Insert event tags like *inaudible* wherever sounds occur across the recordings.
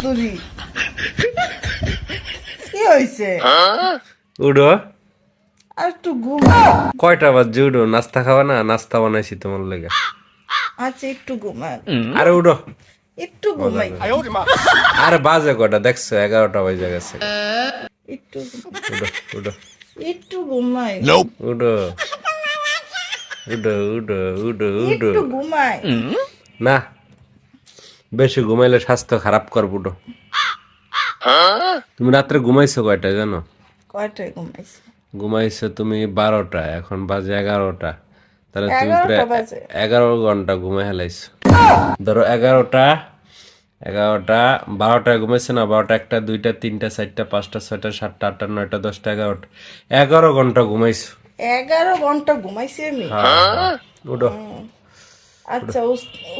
তুরি কি উডো। আর একটু ঘুমা কয়টা বাজে উডো নাস্তা খাওয়া না? নাস্তা বানাইছি তোমার লেগে। আচ্ছা একটু ঘুমা আরে উডো। একটু ঘুমাই। আরে বাজে কটা দেখছ এগারোটা বাজে গেছে। একটু উডো উডো একটু ঘুমাই। উডো উডো উডো উডো উডো একটু ঘুমাই। না। বেশি ঘুমাইলে স্বাস্থ্য খারাপ কর বুডো তুমি রাত্রে ঘুমাইছো কয়টা জানো? কয়টায় ঘুমাইছি? ঘুমাইছো তুমি বারোটা এখন বাজে এগারোটা। তাহলে তুমি প্রায় এগারো ঘণ্টা ঘুমাই হেলাইছো ধরো এগারোটা এগারোটা বারোটায় ঘুমাইছে না বারোটা একটা দুইটা তিনটা চারটা পাঁচটা ছয়টা সাতটা আটটা নয়টা দশটা এগারোটা। এগারো ঘণ্টা ঘুমাইছো? এগারো ঘণ্টা ঘুমাইছি আমি। উঠো। আচ্ছা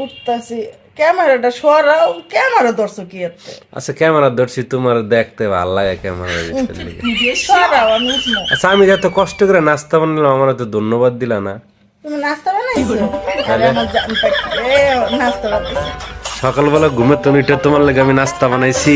উঠতাছি। ক্যামেরাটা সরাও ক্যামেরা ধরছো কি এতে? আচ্ছা ক্যামেরা ধরছি তোমার দেখতে ভালো লাগে ক্যামেরা *laughs* সরাও আমি আচ্ছা আমি এত কষ্ট করে নাস্তা বানালাম আমার তো ধন্যবাদ দিলা না। তুমি নাস্তা বানাইছো? নাস্তা বানাইছো। সকালবেলা ঘুমের তো তোমার লেগে আমি নাস্তা বানাইছি।